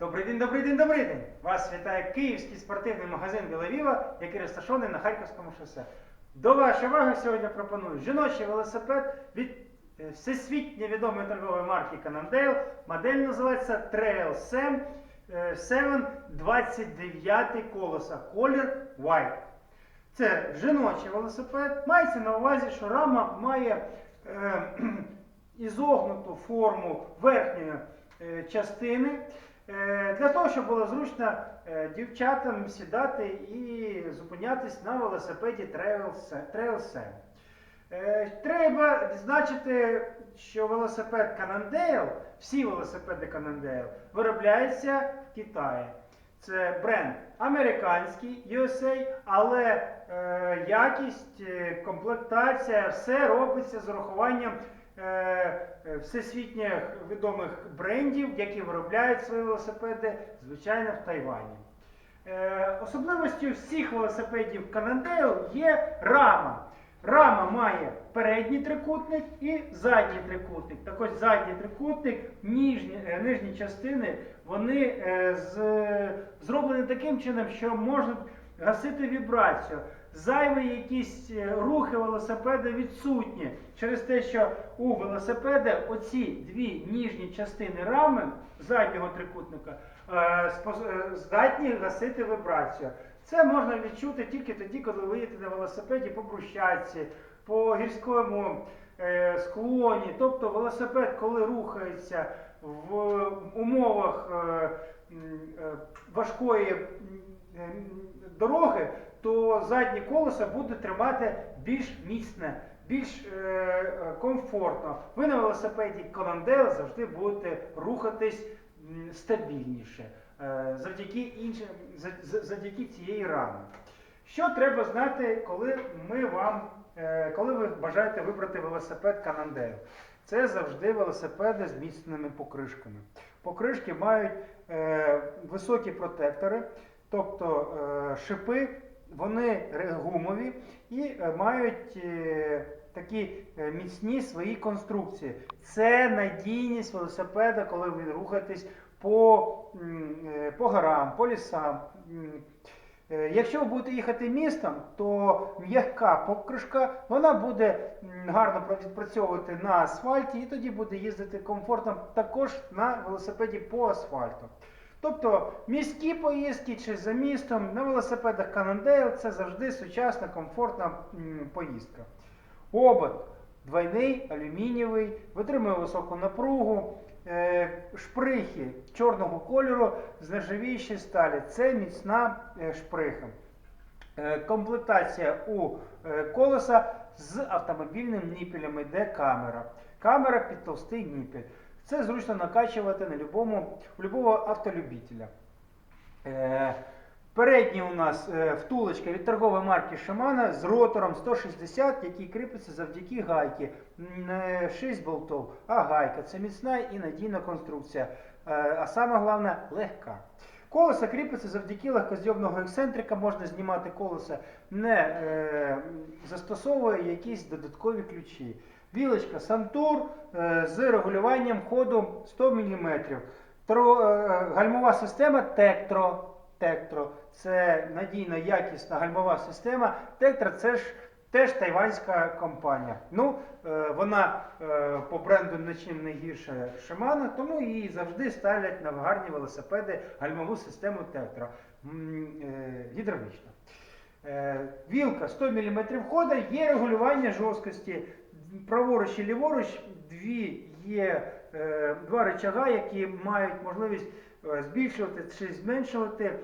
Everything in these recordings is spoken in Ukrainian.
Добрий день, добрий день, добрий день! Вас вітає київський спортивний магазин Біловіва, який розташований на Харківському шосе. До вашої уваги сьогодні пропоную жіночий велосипед від е, всесвітньо відомої торгової марки Cannondale. Модель називається Trail Sam е, 7 29 колеса, колір White. Це жіночий велосипед. Мається на увазі, що рама має е, ізогнуту форму верхньої е, частини. Е, Для того, щоб було зручно е, дівчатам сідати і зупинятись на велосипеді Trail Se- Trail Sam. Е, Треба відзначити, що велосипед Cannondale, всі велосипеди Cannondale виробляються в Китаї. Це бренд американський USA, але е, якість, комплектація, все робиться з урахуванням е, е, всесвітніх відомих брендів, які виробляють свої велосипеди, звичайно, в Тайвані. Е, особливостю всіх велосипедів Cannondale є рама. Рама має передній трикутник і задній трикутник. Так ось задній трикутник, ніжні, е, нижні частини, вони з, зроблені таким чином, що можуть гасити вібрацію. Зайві якісь е, рухи велосипеда відсутні через те, що у велосипеда оці дві ніжні частини рами заднього трикутника е, е, здатні гасити вібрацію. Це можна відчути тільки тоді, коли ви їдете на велосипеді по брусчатці, по гірському склоні. Тобто велосипед, коли рухається в умовах важкої дороги, то заднє колесо буде тримати більш міцне, більш е, е, комфортно. Ви на велосипеді Cannondale завжди будете рухатись стабільніше е, завдяки іншим, за- за- завдяки цієї рами. Що треба знати, коли ми вам, е, коли ви бажаєте вибрати велосипед Cannondale? Це завжди велосипеди з міцними покришками. Покришки мають е, високі протектори, тобто е, шипи, вони гумові і е, мають е, такі міцні свої конструкції. Це надійність велосипеда, коли ви рухаєтесь по, по горам, по лісам. Якщо ви будете їхати містом, то м'яка покришка вона буде гарно відпрацьовувати на асфальті і тоді буде їздити комфортно також на велосипеді по асфальту. Тобто міські поїздки чи за містом на велосипедах Cannondale це завжди сучасна, комфортна поїздка. Обод двойний, алюмінієвий, витримує високу напругу, е, шприхи чорного кольору з нержавіючої сталі. Це міцна е, шприха. Е, Комплектація у колеса з автомобільним ніпелем йде камера. Камера під товстий ніпель. Це зручно накачувати на любому, у любого автолюбителя. Е, Передній у нас е, втулочка від торгової марки Shimano з ротором 160, який кріпиться завдяки гайки. Не 6 болтів, а гайка. Це міцна і надійна конструкція. Е, А саме головне легка. Колесо кріпиться завдяки легкозйомного ексцентрика, можна знімати колесо, не е, застосовує якісь додаткові ключі. Вілочка Сантур е, з регулюванням ходу 100 мм. Тро, е, гальмова система Тектро. Тектро. Це надійна, якісна гальмова система. Тектро це ж теж тайванська компанія. Ну, е, вона е, по бренду нічим не гірше Shimano, тому її завжди ставлять на гарні велосипеди гальмову систему Тектро. Е, Гідравлічна. Е, Вілка 100 мм хода, є регулювання жорсткості. Праворуч і ліворуч дві є е, два рычага, які мають можливість е, збільшувати чи зменшувати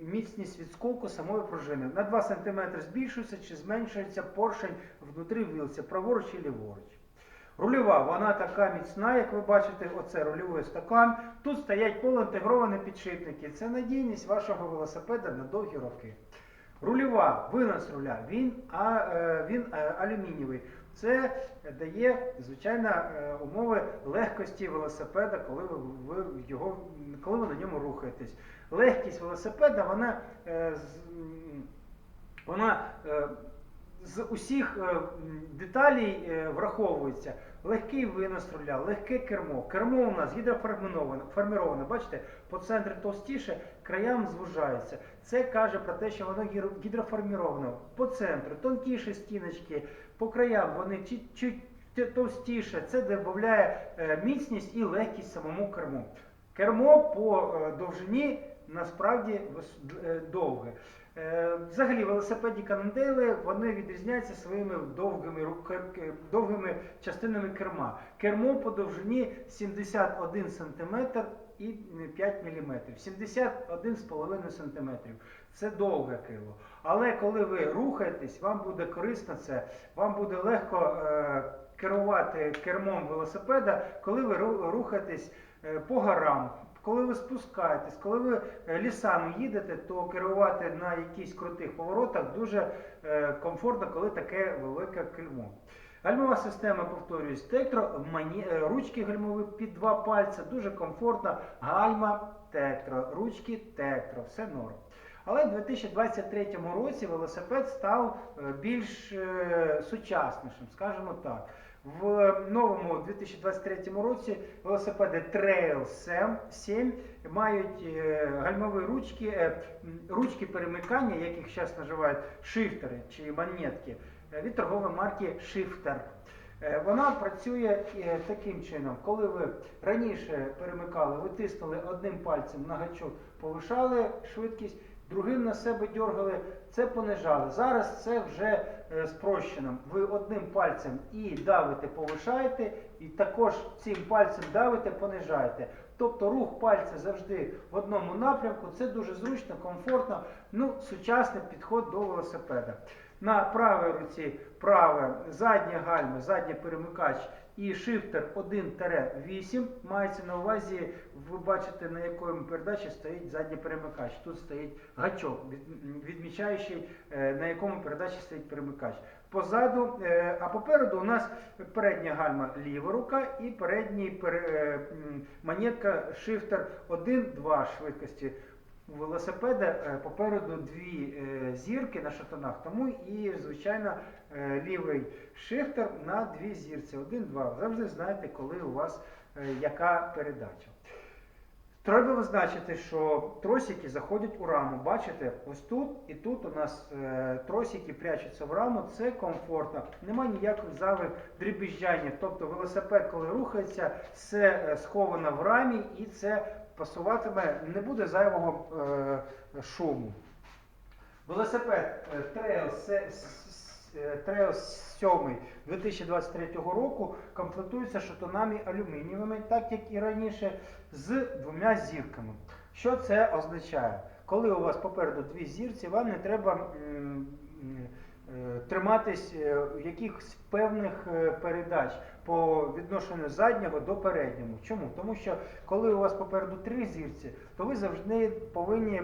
міцність відскоку самої пружини. На 2 см збільшується чи зменшується поршень внутрі вілці, праворуч і ліворуч. Рульова, вона така міцна, як ви бачите, оце рульовий стакан. Тут стоять полуінтегровані підшипники. Це надійність вашого велосипеда на довгі роки. Рульова, винос руля, він, а, е, він алюмінієвий. Це дає, звичайно, е, умови легкості велосипеда, коли ви, його, коли ви на ньому рухаєтесь. Легкість велосипеда, вона, е, вона е, з усіх деталей враховується легкий винос руля, легке кермо. Кермо у нас гідроформоване, форміроване, бачите, по центру товстіше, краям звужається. Це каже про те, що воно гідроформіроване. По центру тонкіші стіночки, по краям вони чуть, чуть товстіше. Це додає е, міцність і легкість самому керму. Кермо по е, довжині насправді е, довге. Е, Взагалі велосипедні канондейли вони відрізняються своїми довгими, довгими частинами керма. Кермо по довжині 71 см і 5 мм. 71,5 см. Це довге крило. Але коли ви рухаєтесь, вам буде корисно це, вам буде легко е, керувати кермом велосипеда, коли ви рухаєтесь е, по горам. Коли ви спускаєтесь, коли ви е, лісами їдете, то керувати на якихось крутих поворотах дуже е, комфортно, коли таке велике кермо. Гальмова система, повторюсь, тектро, мані- е, ручки гальмові під два пальця, дуже комфортно. Гальма, тектро, ручки, тектро, все норм. Але в 2023 році велосипед став е, більш е, сучаснішим, скажімо так. В новому 2023 році велосипеди Trail 7, 7 мають е, гальмові ручки, е, ручки перемикання, яких зараз називають шифтери чи монетки, е, від торгової марки Shifter. Е, Вона працює е, таким чином, коли ви раніше перемикали, ви тиснули одним пальцем на гачок, повишали швидкість, другим на себе дергали, це понижали. Зараз це вже е, спрощено. Ви одним пальцем і давите, повишаєте, і також цим пальцем давите, понижаєте. Тобто рух пальця завжди в одному напрямку, це дуже зручно, комфортно, ну, сучасний підход до велосипеда. На правій руці праве заднє гальма, задній перемикач і шифтер 1-8. Мається на увазі, ви бачите, на якому передачі стоїть задній перемикач. Тут стоїть гачок, від- відмічаючий, е, на якому передачі стоїть перемикач. Позаду, е, а попереду у нас передня гальма ліва рука і передній пере- е, монетка шифтер 1-2 швидкості. Велосипеда е, попереду дві е, зірки на шатунах, тому і, звичайно, е, лівий шифтер на дві зірці. Один-два. Завжди знаєте, коли у вас яка передача. Треба визначити, що тросики заходять у раму. Бачите, ось тут і тут у нас тросики прячуться в раму, це комфортно. Нема ніяких зайвих дрібіжджання. Тобто велосипед, коли рухається, все сховано в рамі і це пасуватиме, не буде зайвого е, шуму. Велосипед Trail 7 2023 року комплектується шатунами алюмінієвими, так як і раніше, з двома зірками. Що це означає? Коли у вас попереду дві зірці, вам не треба м, триматись е, якихось певних е, передач по відношенню заднього до переднього. Чому? Тому що коли у вас попереду три зірці, то ви завжди повинні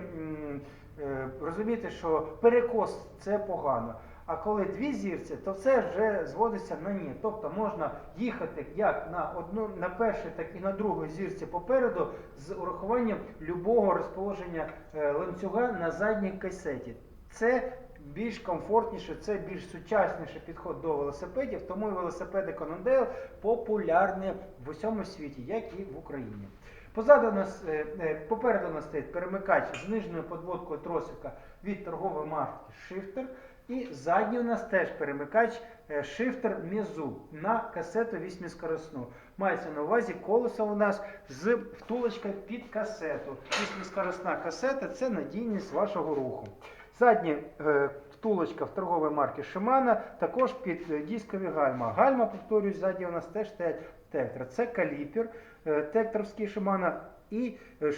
е, розуміти, що перекос це погано. А коли дві зірці, то це вже зводиться на ні. Тобто можна їхати як на одну на першій, так і на другій зірці попереду з урахуванням любого розположення е, ланцюга на задній касеті. Це більш комфортніше, це більш сучасніший підход до велосипедів, тому і велосипеди Cannondale популярні в усьому світі, як і в Україні. Позаду нас, е, е, попереду нас стоїть перемикач з нижньою подводкою тросика від торгової марки Shifter. І задній у нас теж перемикач е, Shifter Mizu на касету 8-скоросну. Мається на увазі колесо у нас з втулочкою під касету. 8-скоросна касета це надійність вашого руху. Задня е, втулочка в торгової марки Shimano, також під е, дискові гальма. Гальма, повторюсь, ззаді у нас теж стоять тектор. Це каліпер е, текторський Shimano і е,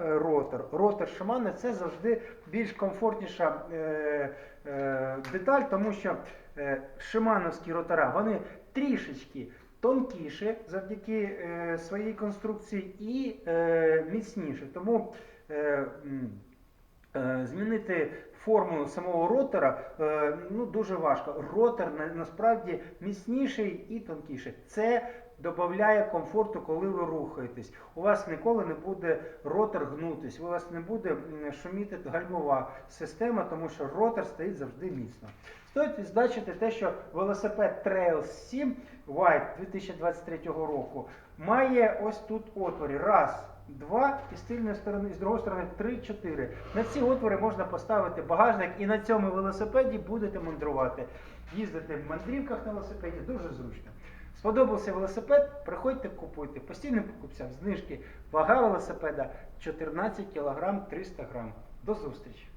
ротор. Ротор Shimano це завжди більш комфортніша е, е, деталь, тому що е, шимановські ротора вони трішечки тонкіші завдяки е, своїй конструкції і е, міцніші. Тому Е, Змінити форму самого ротора е, ну, дуже важко. Ротор насправді міцніший і тонкіший. Це додає комфорту, коли ви рухаєтесь. У вас ніколи не буде ротор гнутись, у вас не буде шуміти гальмова система, тому що ротор стоїть завжди міцно. Стоїть відзначити те, що велосипед Trail 7 White 2023 року має ось тут отвори. Раз, два, і з тильної сторони, і з другої сторони три, чотири. На ці отвори можна поставити багажник і на цьому велосипеді будете мандрувати. Їздити в мандрівках на велосипеді дуже зручно. Сподобався велосипед, приходьте купуйте. Постійним покупцям знижки. Вага велосипеда 14 кг 300 г. До зустрічі!